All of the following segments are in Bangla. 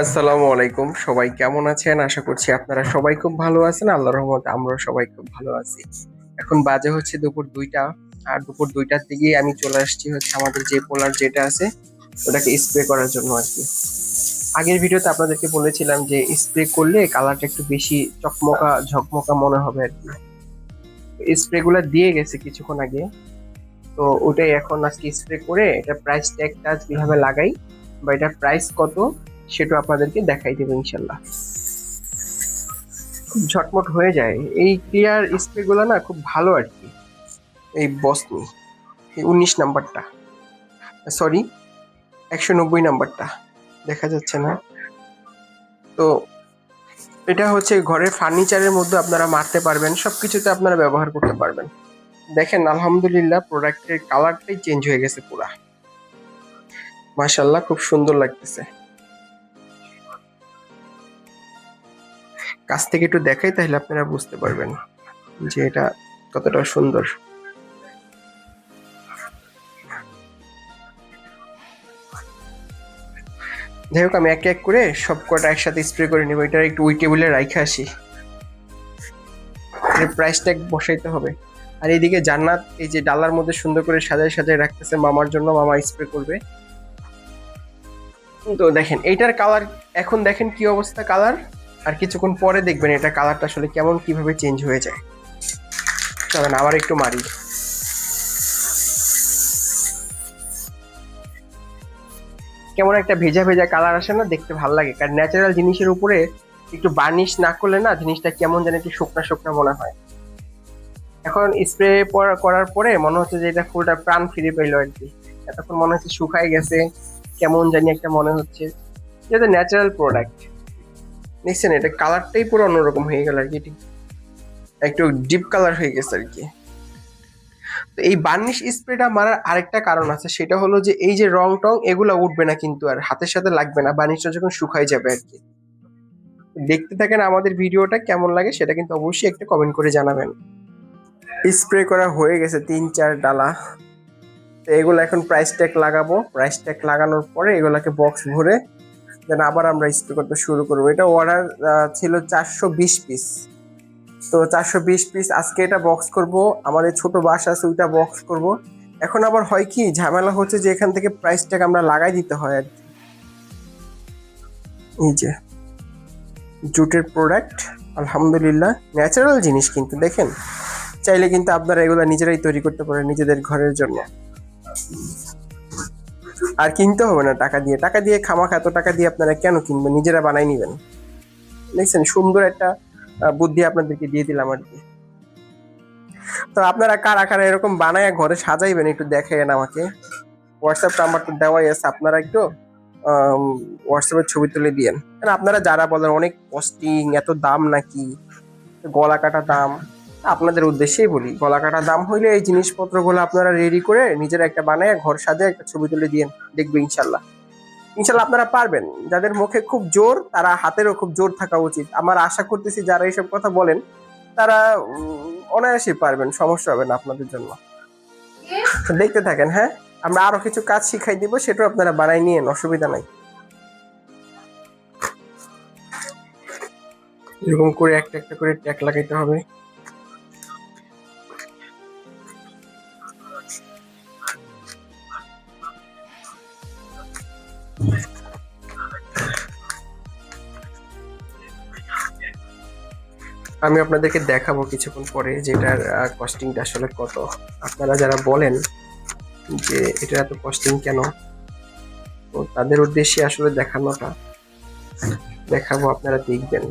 আসসালামু আলাইকুম। সবাই কেমন আছেন? আশা করছি আপনারা সবাই খুব ভালো আছেন। আল্লাহর রহমতে আমরা সবাই খুব ভালো আছি। এখন বাজে হচ্ছে দুপুর দুইটা। আর দুপুর দুইটার দিকে আমি চলে আসছি হচ্ছে আমাদের যে পোলার যেটা আছে, ওটাকে স্প্রে করার জন্য আর কি আগের ভিডিওতে আপনাদেরকে বলেছিলাম যে স্প্রে করলে কালারটা একটু বেশি চকমকা, ঝকমকা মনে হবে আর কি স্প্রে গুলা দিয়ে গেছে কিছুক্ষণ আগে। তো ওটাই এখন আজকে স্প্রে করে এটা প্রাইস ট্যাগটা কীভাবে লাগাই বা এটার প্রাইস কত, সেটা আপনাদেরকে দেখাই দেবো ইনশাল্লাহ। খুব ঝটমট হয়ে যায়। এই ক্লিয়ার স্প্রে গুলো না খুব ভালো আর কি। এই বসনি এই উনিশ নাম্বারটা। সরি একশো নব্বই নাম্বারটা। দেখা যাচ্ছে না। তো এটা হচ্ছে ঘরের ফার্নিচারের মধ্যে আপনারা মারতে পারবেন সব কিছুতে আপনারা ব্যবহার করতে পারবেন। দেখেন, আলহামদুলিল্লাহ প্রোডাক্টের কালারটাই চেঞ্জ হয়ে গেছে পুরা। মাশাল্লাহ খুব সুন্দর লাগতেছে। কাছ থেকে একটু দেখাই তাহলে আপনারা বুঝতে পারবেন যে এটা কতটা সুন্দর। যাই হোক, আমি এক এক করে সব কটা একসাথে স্প্রে করে নেব। এটা একটু ওই টেবিলে রাইখে আসি। প্রাইস ট্যাগ বসাইতে হবে। আর এইদিকে জান্নাত এই যে ডালার মধ্যে সুন্দর করে সাজায় সাজায় রাখতেছে মামার জন্য। মামা স্প্রে করবে। তো দেখেন, এইটার কালার এখন দেখেন কি অবস্থা কালার আর কিছুক্ষণ পরে দেখবেন এটা কালারটা আসলে কেমন, কীভাবে চেঞ্জ হয়ে যায়। চলেন, আবার একটু মারি। কেমন একটা ভেজা ভেজা কালার আসে না, দেখতে ভালো লাগে। কারণ ন্যাচারাল জিনিসের উপরে একটু বার্নিশ না করলে না, জিনিসটা কেমন যেন একটু শুকনা শুকনা মনে হয়। এখন স্প্রে করার পরে মনে হচ্ছে যে এটা ফুলটা প্রাণ ফিরে পেল আর কি। এতক্ষণ মনে হচ্ছে শুকাই গেছে। কেমন জানি একটা মনে হচ্ছে। এটা ন্যাচারাল প্রোডাক্ট দেখছেন, এটা কালারটাই পুরো অন্যরকম হয়ে গেল আর কি একটু ডিপ কালার হয়ে গেছে আর কি। তো এই বার্নিশ স্প্রেটা মারার আরেকটা কারণ আছে, সেটা হলো যে এই যে রং টং এগুলো উঠবে না কিন্তু আর হাতের সাথে লাগবে না বার্নিশটা যখন শুকাই যাবে আর কি। দেখতে থাকেন আমাদের ভিডিওটা কেমন লাগে, সেটা কিন্তু অবশ্যই একটা কমেন্ট করে জানাবেন। স্প্রে করা হয়ে গেছে তিন চার ডালা। তো এগুলো এখন প্রাইস ট্যাগ লাগাবো। প্রাইস ট্যাগ লাগানোর পরে এগুলোকে বক্স ভরে দেন আবার আমরা স্প্রে করতে শুরু করব। এটা অর্ডার ছিল চারশো বিশ পিস তো চারশো বিশ পিস আজকে এটা বক্স করব। আমাদের ছোট বাস আছে, ওইটা বক্স করব। এখন আবার হয় কি, ঝামেলা হচ্ছে যে এখান থেকে প্রাইস ট্যাগ আমরা লাগাই দিতে হয় আর এই যে, জুটের প্রোডাক্ট আলহামদুলিল্লাহ ন্যাচারাল জিনিস কিন্তু, দেখেন? চাইলে কিন্তু আপনারা এগুলো নিজেরাই তৈরি করতে পারেন নিজেদের ঘরের জন্য। আর কিনতে হবে না টাকা দিয়ে। টাকা দিয়ে খামাখ, এত টাকা দিয়ে আপনারা কেন কিনবেন? নিজেরা বানাই নিবেন। দেখছেন, সুন্দর একটা বুদ্ধি আপনাদেরকে দিয়ে দিলাম আর কি। তো আপনারা কারা কারা এরকম বানায় ঘরে সাজাইবেন একটু দেখেন আমাকে। হোয়াটসঅ্যাপ নাম্বার তো দেওয়াই আছে, আপনারা একটু হোয়াটসঅ্যাপের ছবি তুলে দিয়েন। আপনারা যারা বলেন অনেক কস্টিং এত দাম নাকি, গলা কাটা দাম। আপনাদের উদ্দেশ্যেই বলি গলা কাটা দাম হইলে এই জিনিসপত্রগুলো আপনারা রেডি করে নিজের একটা বানায় ঘর সাজে একটা ছবি তুলে দিয়ে দেখবে ইনশাল্লাহ। ইনশাল্লাহ আপনারা পারবেন। যাদের মুখে খুব জোর, তারা হাতেরও খুব জোর থাকা উচিত। আমার আশা করতেছি যারা এইসব কথা বলেন, তারা অনায়াসে পারবেন, সমস্যা হবে না আপনাদের জন্য। দেখতে থাকেন হ্যাঁ? আমরা আরও কিছু কাজ শিখাই দিব, সেটাও আপনারা বানাই নিয়েন, অসুবিধা নাই। এরকম করে একটা একটা করে ট্যাক লাগাইতে হবে। আমি আপনাদেরকে দেখাবো কিছুক্ষণ পরে যেটার কস্টিংটা আসলে কত। আপনারা যারা বলেন যে এটা এত কস্টিং কেন, তো তাদের উদ্দেশ্যে আসলে দেখানোটা দেখাবো, আপনারা দেখবেন।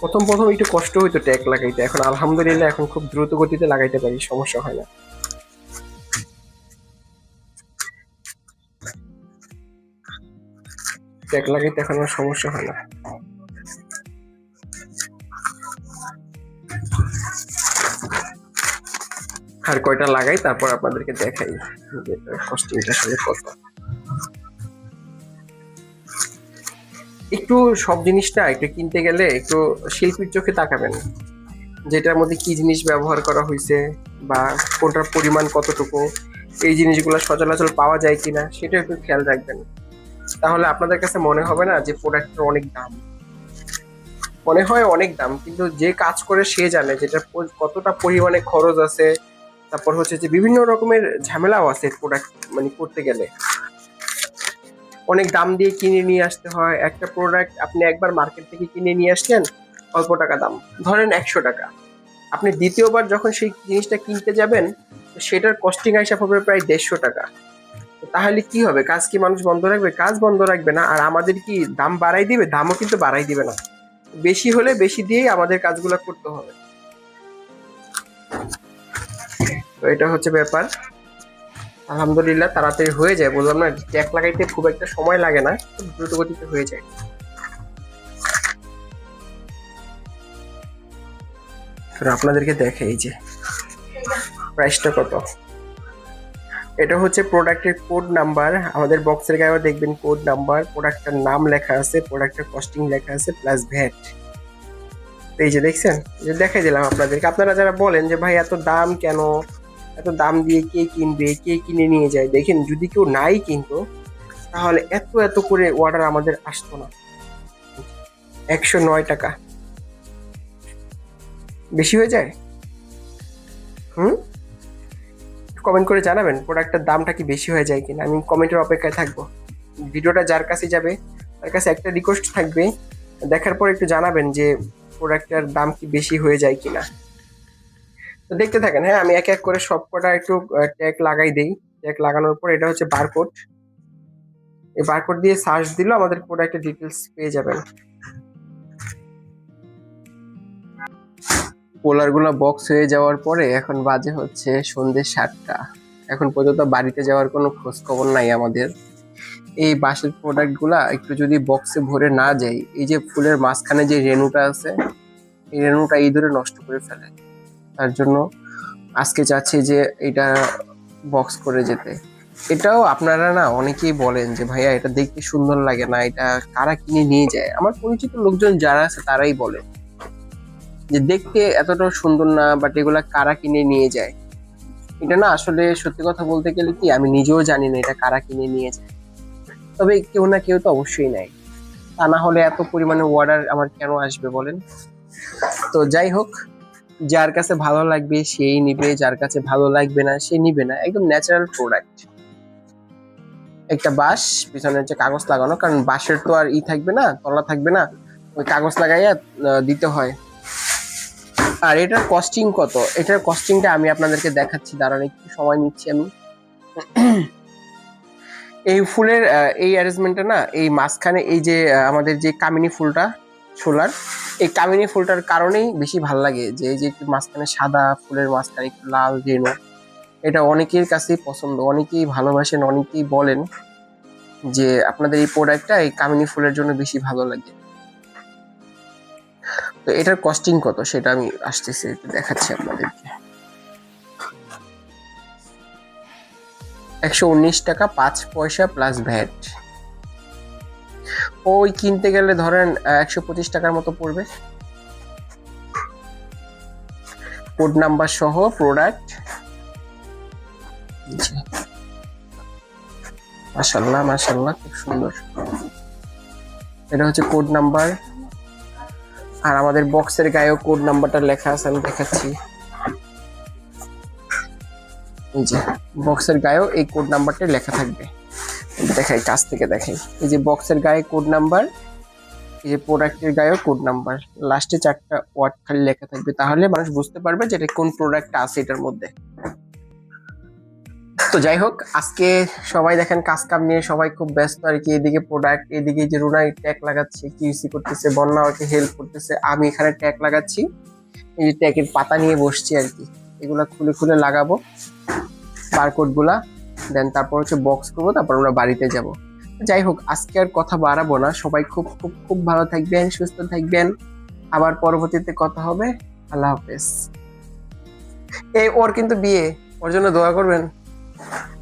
প্রথম প্রথম একটু কষ্ট হইতো ট্যাগ লাগাইতে, এখন আলহামদুলিল্লাহ এখন খুব দ্রুত গতিতে লাগাইতে পারি, সমস্যা হয় না। ট্যাগ লাগাইতে এখন আর সমস্যা হয় না। আর কয়টা লাগাই, তারপর আপনাদেরকে দেখাই কস্টিংটা আসলে কত। একটু সব জিনিসটা একটু কিনতে গেলে একটু শিল্পীর চোখে তাকাবেন। যেটার মধ্যে কি জিনিস ব্যবহার করা হয়েছে বা কোনটার পরিমাণ কতটুকু, এই জিনিসগুলো সচরাচর পাওয়া যায় কিনা সেটা একটু খেয়াল রাখবেন। তাহলে আপনাদের কাছে মনে হবে না যে প্রোডাক্টের অনেক দাম। মনে হয় অনেক দাম, কিন্তু যে কাজ করে সে জানে যেটা কতটা পরিমাণে খরচ আছে। তারপর হচ্ছে যে বিভিন্ন রকমের ঝামেলাও আছে প্রোডাক্ট মানে করতে গেলে। অনেক দাম দিয়ে কিনে নিয়ে আসতে হয়। একটা প্রোডাক্ট আপনি একবার মার্কেট থেকে কিনে নিয়ে আসলেন, অল্প টাকা দাম। ধরেন একশো টাকা। আপনি দ্বিতীয়বার যখন সেই জিনিসটা কিনতে যাবেন, সেটার কস্টিং হিসাব হবে প্রায় দেড়শো টাকা। তাহলে কি হবে? কাজ কি মানুষ বন্ধ রাখবে? কাজ বন্ধ রাখবে না। আর আমাদের কি দাম বাড়াই দিবে? দামও কিন্তু বাড়াই দিবে না। বেশি হলে বেশি দিয়েই আমাদের কাজগুলো করতে হবে। তো এটা হচ্ছে ব্যাপার। আলহামদুলিল্লাহ তাড়াতাড়ি হয়ে যায়। বললাম না ট্যাক লাগাইতে খুব একটা সময় লাগে না। দ্রুত গতিতে হয়ে যায়। আপনাদেরকে দেখে এই যে প্রাইসটা কত? এটা হচ্ছে প্রোডাক্টের কোড নাম্বার আমাদের বক্সের গায়েও দেখবেন কোড নাম্বার প্রোডাক্টের নাম লেখা আছে প্রোডাক্টের কস্টিং লেখা আছে প্লাস ভ্যাট এই যে দেখছেন যে দেখাই দিলাম আপনাদেরকে। আপনারা যারা বলেন যে, ভাই, এত দাম কেন? এত দাম দিয়ে কে কিনবে? কে কিনে নিয়ে যায়? দেখেন, যদি কেউ নাই কিনতো, তাহলে এত এত করে অর্ডার আমাদের আসতো না। একশো নয় টাকা। বেশি হয়ে যায়? হুম? কমেন্ট করে জানাবেন প্রোডাক্টের দামটা কি বেশি হয়ে যায় কিনা। আমি কমেন্টের অপেক্ষায় থাকব। ভিডিওটা যার কাছে যাবে, তার কাছে একটা রিকোয়েস্ট থাকবে। দেখার পর একটু জানাবেন যে প্রোডাক্টের দাম কি বেশি হয়ে যায় কিনা। তো দেখতে থাকেন হ্যাঁ আমি এক এক করে সব কটা একটু ট্যাগ লাগাই দেই। ট্যাগ লাগানোর পর এটা হচ্ছে বারকোড এই বারকোড দিয়ে সার্চ দিলেও আমাদের প্রোডাক্টের ডিটেলস পেয়ে যাবেন। পোলারগুলো বক্স হয়ে যাওয়ার পরে এখন বাজে হচ্ছে সন্ধ্যে সাতটা। এখন পর্যন্ত বাড়িতে যাওয়ার কোনো খোঁজ খবর নাই আমাদের। এই বাঁশের প্রোডাক্টগুলা একটু যদি বক্সে ভরে না যাই, এই যে ফুলের মাঝখানে যে রেণুটা আছে, এই রেণুটা ইঁদুরে নষ্ট করে ফেলে। তার জন্য আজকে চাচ্ছি যে এটা বক্স করে যেতে। এটাও আপনারা না অনেকেই বলেন যে, ভাইয়া, এটা দেখতে সুন্দর লাগে না, এটা কারা কিনে নিয়ে যায়? আমার পরিচিত লোকজন যারা আছে তারাই বলে। যে দেখতে এতটাও সুন্দর না বাট এগুলা কারা কিনে নিয়ে যায়? এটা না আসলে সত্যি কথা বলতে গেলে কি, আমি নিজেও জানি না এটা কারা কিনে নিয়ে যায়। তবে কেউ না কেউ তো অবশ্যই নেয়। তা না হলে এত পরিমাণে অর্ডার আমার কেন আসবে বলেন? তো যাই হোক, যার কাছে ভালো লাগবে সেই নিবে, যার কাছে ভালো লাগবে না সে নিবে না। একদম ন্যাচারাল প্রোডাক্ট একটা বাঁশ, পিছনে হচ্ছে কাগজ লাগানো, কারণ বাঁশের তো আর ই থাকবে না, তলা থাকবে না। ওই কাগজ লাগাইয়া দিতে হয়। আর এটার কস্টিং কত? এটার কস্টিংটা আমি আপনাদেরকে দেখাচ্ছি, দাঁড়ান একটু সময় নিচ্ছি আমি। এই ফুলের এই অ্যারেঞ্জমেন্টটা না, এই মাঝখানে এই যে আমাদের যে কামিনী ফুলটা ছোলার এই কামিনী ফুলটার কারণেই বেশি ভালো লাগে যে, এই যে একটু মাঝখানে সাদা ফুলের মাঝখানে একটু লাল রেণু এটা অনেকের কাছেই পছন্দ, অনেকেই ভালোবাসেন, অনেকেই বলেন যে, আপনাদের এই প্রোডাক্টটা এই কামিনী ফুলের জন্য বেশি ভালো লাগে। তো এটার কস্টিং কত? সেটা আমি আসতেছি দেখাচ্ছি আপনাদেরকে। একশো উনিশ টাকা, পাঁচ পয়সা প্লাস ভ্যাট ওই কিনতে গেলে ধরেন একশো পঁচিশ টাকার মতো পড়বে। কোড নাম্বার সহ প্রোডাক্ট মাশাল্লাহ মাশাল্লাহ, খুব সুন্দর। এটা হচ্ছে কোড নাম্বার আর আমাদের বক্সের গায়েও কোড নাম্বারটা লেখা আছে, আমি দেখাচ্ছি। এই যে, বক্সের গায়েও এই কোড নাম্বারটা লেখা থাকবে। দেখাই, কাছ থেকে দেখাই। এই যে বক্সের গায়ে কোড নাম্বার এই যে প্রোডাক্টের গায়েও কোড নাম্বার লাস্টে চারটা ওয়ার্ড খালি লেখা থাকবে, তাহলে মানুষ বুঝতে পারবে যে এটা কোন প্রোডাক্ট আছে এটার মধ্যে। তো যাই হোক, আজকে সবাই দেখেন কাজ কাম নিয়ে সবাই খুব ব্যস্ত আর কি। এদিকে প্রোডাক্ট এদিকে যে রুনাই ট্যাগ লাগাচ্ছে কিউসি করতেছে, বন্যা ওকে হেল্প করতেছে, আমি এখানে ট্যাগ লাগাচ্ছি। এই যে ট্যাগের পাতা নিয়ে বসছি আর কি। এগুলা খুলে খুলে লাগাবো বারকোডগুলা দেন তারপর হচ্ছে বক্স করব, তারপর আমরা বাড়িতে যাব। যাই হোক, আজকে আর কথা বাড়াবো না। সবাই খুব খুব খুব ভালো থাকবেন, সুস্থ থাকবেন। আবার পরবর্তীতে কথা হবে। আল্লাহ হাফেজ। এই ওর কিন্তু বিয়ে, ওর জন্য দোয়া করবেন। Thank you.